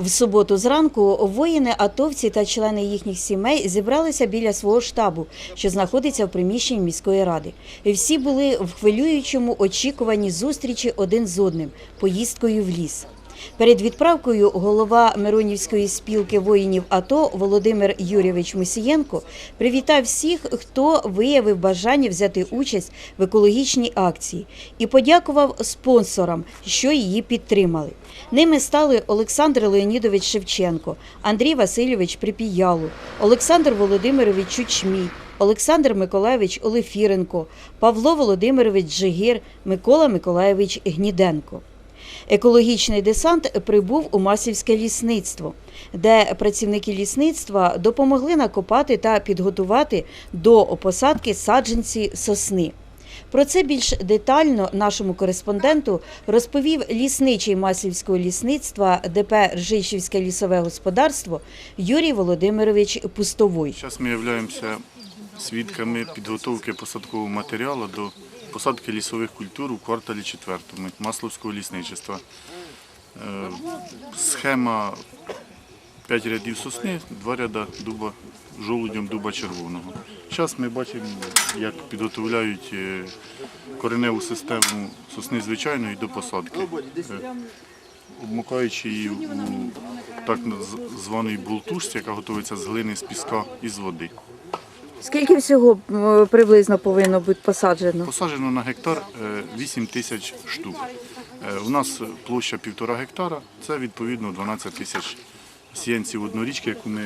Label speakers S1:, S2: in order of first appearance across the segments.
S1: В суботу зранку воїни, атовці та члени їхніх сімей зібралися біля свого штабу, що знаходиться в приміщенні міської ради. Всі були в хвилюючому очікуванні зустрічі один з одним поїздкою в ліс. Перед відправкою голова Миронівської спілки воїнів АТО Володимир Юрійович Мусієнко привітав всіх, хто виявив бажання взяти участь в екологічній акції, і подякував спонсорам, що її підтримали. Ними стали Олександр Леонідович Шевченко, Андрій Васильович Припіялу, Олександр Володимирович Чучмій, Олександр Миколаєвич Олефіренко, Павло Володимирович Джигир, Микола Миколаєвич Гніденко. Екологічний десант прибув у Масівське лісництво, де працівники лісництва допомогли накопати та підготувати до посадки саджанці сосни. Про це більш детально нашому кореспонденту розповів лісничий Масівського лісництва ДП Ржищівське лісове господарство Юрій Володимирович Пустовой.
S2: Зараз ми являємося свідками підготовки посадкового матеріалу до посадки лісових культур у кварталі 4 Масловського лісничества. Е, Схема 5 рядів сосни, 2 ряда дуба, жолудем дуба червоного. Зараз ми бачимо, як підготовляють е, кореневу систему сосни звичайної до посадки. Е, обмикаючи її у так званий бултушці, яка готується з глини, з піска і з води.
S1: Скільки всього приблизно повинно бути посаджено?
S2: Посаджено на гектар е, 8 тисяч штук. Е, У нас площа півтора гектара, це відповідно 12 тисяч сіянців однорічки, яку ми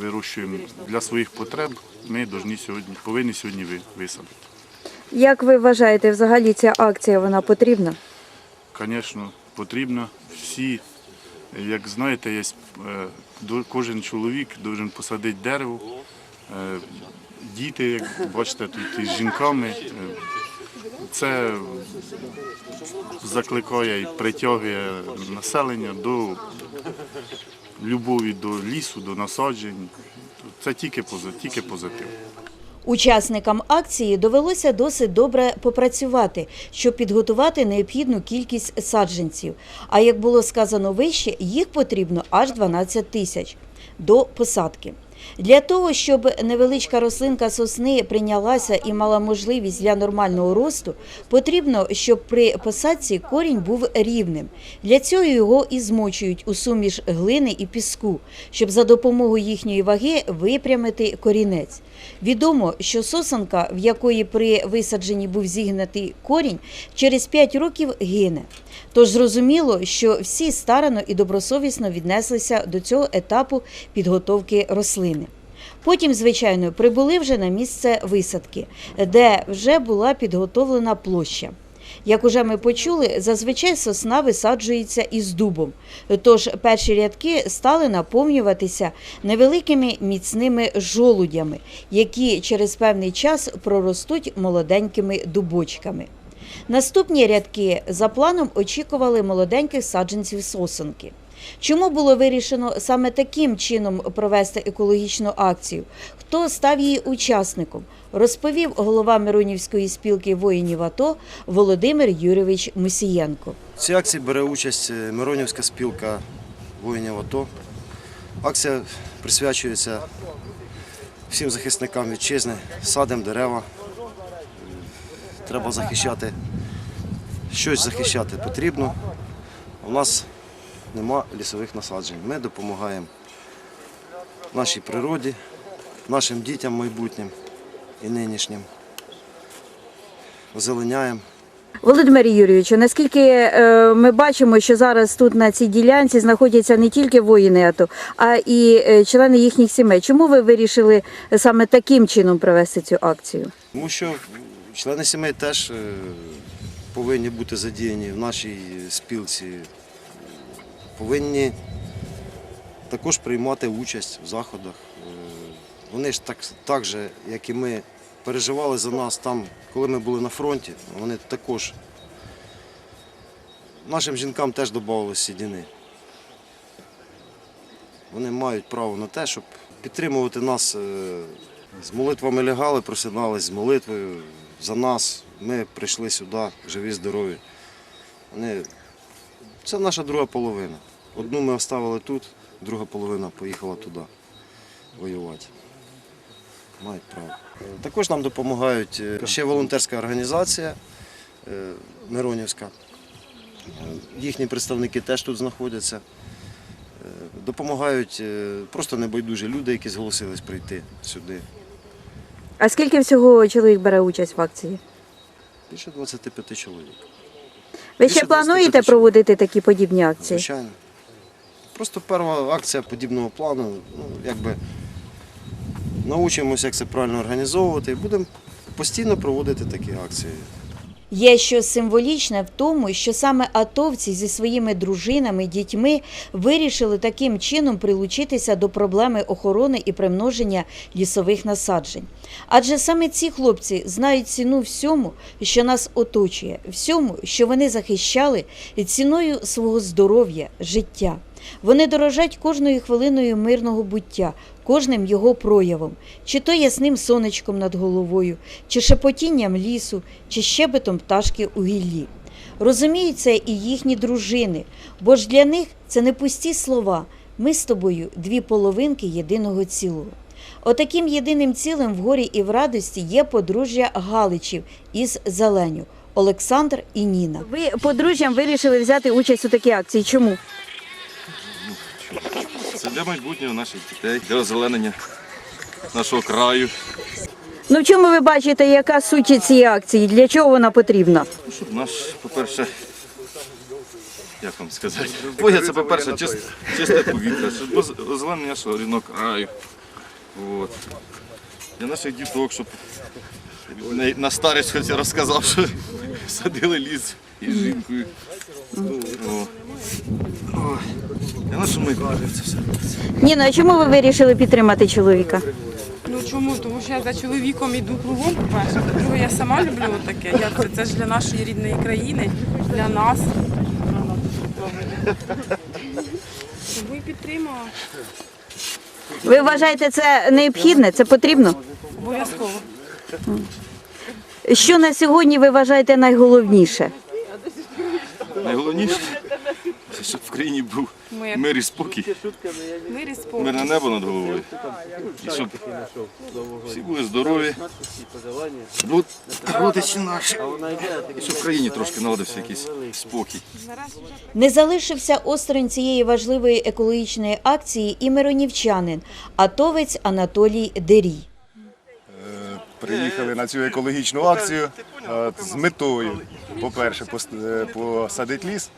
S2: вирощуємо для своїх потреб. Ми повинні сьогодні, повинні сьогодні ви- висадити.
S1: Як ви вважаєте, взагалі ця акція вона потрібна?
S2: Звісно, потрібно всі, як знаєте, є, е, до- кожен чоловік має посадити дерево. Е, Діти, як бачите, тут із жінками. Е, Це закликає і притягує населення до любові до лісу, до насаджень. Це тільки позитив. Тільки позитив.
S1: Учасникам акції довелося досить добре попрацювати, щоб підготувати необхідну кількість саджанців. А як було сказано вище, їх потрібно аж 12 тисяч до посадки. Для того, щоб невеличка рослинка сосни прийнялася і мала можливість для нормального росту, потрібно, щоб при посадці корінь був рівним. Для цього його і змочують у суміш глини і піску, щоб за допомогою їхньої ваги випрямити корінець. Відомо, що сосенка, в якої при висадженні був зігнатий корінь, через 5 років гине. Тож зрозуміло, що всі старано і добросовісно віднеслися до цього етапу підготовки рослини. Потім, звичайно, прибули вже на місце висадки, де вже була підготовлена площа. Як уже ми почули, зазвичай сосна висаджується із дубом, тож перші рядки стали наповнюватися невеликими міцними жолудями, які через певний час проростуть молоденькими дубочками. Наступні рядки за планом очікували молоденьких саджанців сосенки. Чому було вирішено саме таким чином провести екологічну акцію? Хто став її учасником? Розповів голова Миронівської спілки воїнів АТО Володимир Юрійович Мусієнко.
S3: В цій акції бере участь е, Миронівська спілка воїнів АТО. Акція присвячується всім захисникам вітчизни, садимо дерева. Треба захищати. Щось захищати потрібно. У нас нема лісових насаджень. Ми допомагаємо нашій природі, нашим дітям майбутнім і нинішнім. Озеленяємо.
S1: Володимир Юрійовичу, наскільки е, ми бачимо, що зараз тут на цій ділянці знаходяться не тільки воїни АТО, а і е, члени їхніх сімей. Чому ви вирішили саме таким чином провести цю акцію?
S3: Тому що члени сімей теж е, повинні бути задіяні в нашій спілці, повинні також приймати участь в заходах. Е, Вони ж так, так же, як і ми, переживали за нас там, коли ми були на фронті. Вони також нашим жінкам теж додавали сідіни. Вони мають право на те, щоб підтримувати нас. е, З молитвами лягали, просинались з молитвою за нас. Ми прийшли сюди, живі, здорові. Вони... Це наша друга половина. Одну ми оставили тут, друга половина поїхала туди воювати. Мають право. Також нам допомагають е, ще волонтерська організація е, Миронівська. Е, Їхні представники теж тут знаходяться. Допомагають просто небайдужі люди, які зголосились прийти сюди.
S1: А скільки всього чоловік бере участь в акції?
S3: Більше 25 чоловік.
S1: Ви ще плануєте проводити такі подібні акції?
S3: Звичайно. Просто перша акція подібного плану, ну, якби научимося, як це правильно організовувати, і будемо постійно проводити такі акції.
S1: Є щось символічне в тому, що саме атовці зі своїми дружинами, дітьми вирішили таким чином прилучитися до проблеми охорони і примноження лісових насаджень. Адже саме ці хлопці знають ціну всьому, що нас оточує, всьому, що вони захищали, ціною свого здоров'я, життя. Вони дорожать кожною хвилиною мирного буття, кожним його проявом, чи то ясним сонечком над головою, чи шепотінням лісу, чи щебетом пташки у гіллі. Розуміють це і їхні дружини, бо ж для них це не пусті слова. Ми з тобою дві половинки єдиного цілого. Отаким єдиним цілим в горі і в радості є подружжя Галичів із Зеленю Олександр і Ніна. Ви подружжям вирішили взяти участь у такій акції. Чому?
S4: Це для майбутнього наших дітей, для озеленення нашого краю.
S1: Ну в чому ви бачите, яка суть цієї акції? Для чого вона потрібна?
S4: Ну, Щоб наш, по-перше, як вам сказати, Боя це, по-перше, чисте, чисте повітря, щоб оз- озеленення нашого рідного краю. От. Для наших діток, щоб на- на старість хоч я розказав, що садили ліс із жінкою. О. О. Для нашого майбутнього це все.
S1: Ніна, а чому ви вирішили підтримати чоловіка?
S5: Ну чому? Тому що я за чоловіком іду кругом, по-перше. По-друге, я сама люблю таке. Я, це, це ж для нашої рідної країни, для нас. Тому і підтримала.
S1: Ви вважаєте це необхідне, це потрібно?
S5: Обов'язково.
S1: Що на сьогодні ви вважаєте найголовніше?
S4: Найголовніше, щоб в країні був
S5: Мир.
S4: мир і спокій.
S5: Мир і спокій.
S4: мирне небо над головою. І щоб всі були здорові, род- родичі наші. І щоб в країні трошки наладився якийсь спокій.
S1: Не залишився осторонь цієї важливої екологічної акції і миронівчанин, атовець Анатолій Дерій.
S6: Приїхали на цю екологічну акцію е, з метою, по-перше, е, посадити ліс,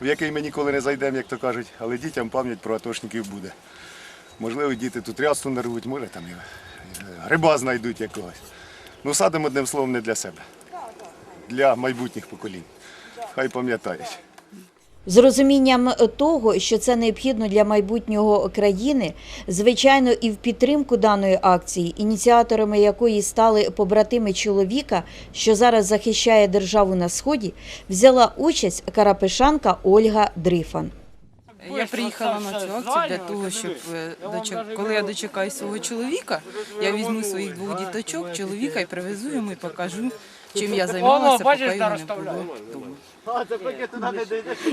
S6: в який ми ніколи не зайдемо, як то кажуть, але дітям пам'ять про атошників буде. Можливо, діти тут рясу нарвуть, може там і е, гриба знайдуть якогось. Ну, садимо одним словом не для себе, для майбутніх поколінь. Хай пам'ятають.
S1: З розумінням того, що це необхідно для майбутнього країни, звичайно, і в підтримку даної акції, ініціаторами якої стали побратими чоловіка, що зараз захищає державу на сході, взяла участь карапешанка Ольга Дрифан.
S5: Я приїхала на цю акцію для того, щоб е, коли я дочекаю свого чоловіка, я візьму своїх двох діточок, чоловіка і привезу йому і покажу, чим я займалася, поки його не було.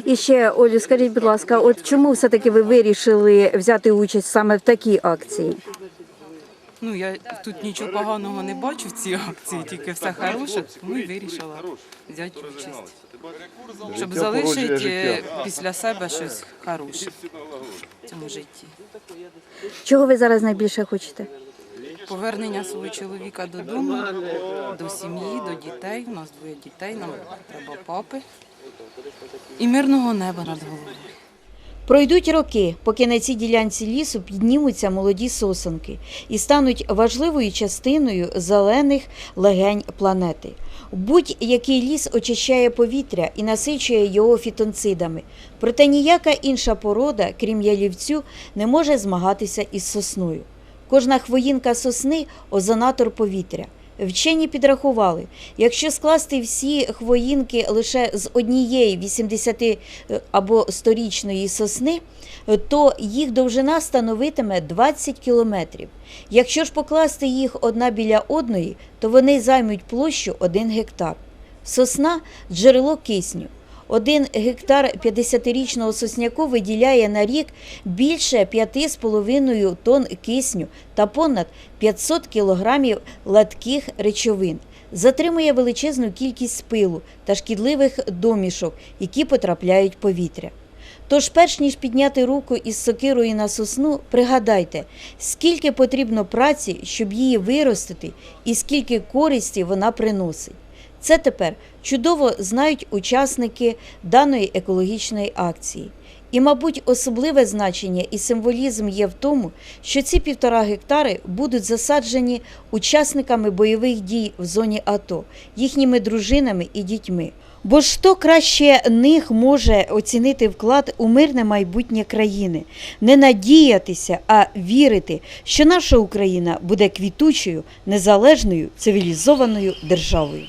S1: І ще Олю, скажіть, будь ласка, от чому все-таки ви вирішили взяти участь саме в такій акції?
S5: Ну, я тут нічого поганого не бачу в цій акції, тільки все хороше, тому і вирішила взяти участь. Щоб залишити після себе щось хороше в цьому житті.
S1: Чого ви зараз найбільше хочете?
S5: Повернення свого чоловіка додому, до сім'ї, до дітей. У нас двоє дітей, нам треба папи. І мирного неба над головою.
S1: Пройдуть роки, поки на цій ділянці лісу піднімуться молоді сосенки і стануть важливою частиною зелених легень планети. Будь-який ліс очищає повітря і насичує його фітонцидами. Проте ніяка інша порода, крім ялівцю, не може змагатися із сосною. Кожна хвоїнка сосни озонатор повітря. Вчені підрахували, якщо скласти всі хвоїнки лише з однієї 80 е, або 100-річної сосни, то їх довжина становитиме 20 кілометрів. Якщо ж покласти їх одна біля одної, то вони займуть площу 1 гектар. Сосна джерело кисню. Один гектар 50-річного сосняку виділяє на рік більше 5,5 тонн кисню та понад 500 кілограмів ладких речовин. Затримує величезну кількість пилу та шкідливих домішок, які потрапляють в повітря. Тож, перш ніж підняти руку із сокирою на сосну, пригадайте, скільки потрібно праці, щоб її виростити, і скільки користі вона приносить. Це тепер чудово знають учасники даної екологічної акції. І, мабуть, особливе значення і символізм є в тому, що ці півтора гектари будуть засаджені учасниками бойових дій в зоні АТО, їхніми дружинами і дітьми. Бо ж хто краще них може оцінити вклад у мирне майбутнє країни, не надіятися, а вірити, що наша Україна буде квітучою, незалежною, цивілізованою державою.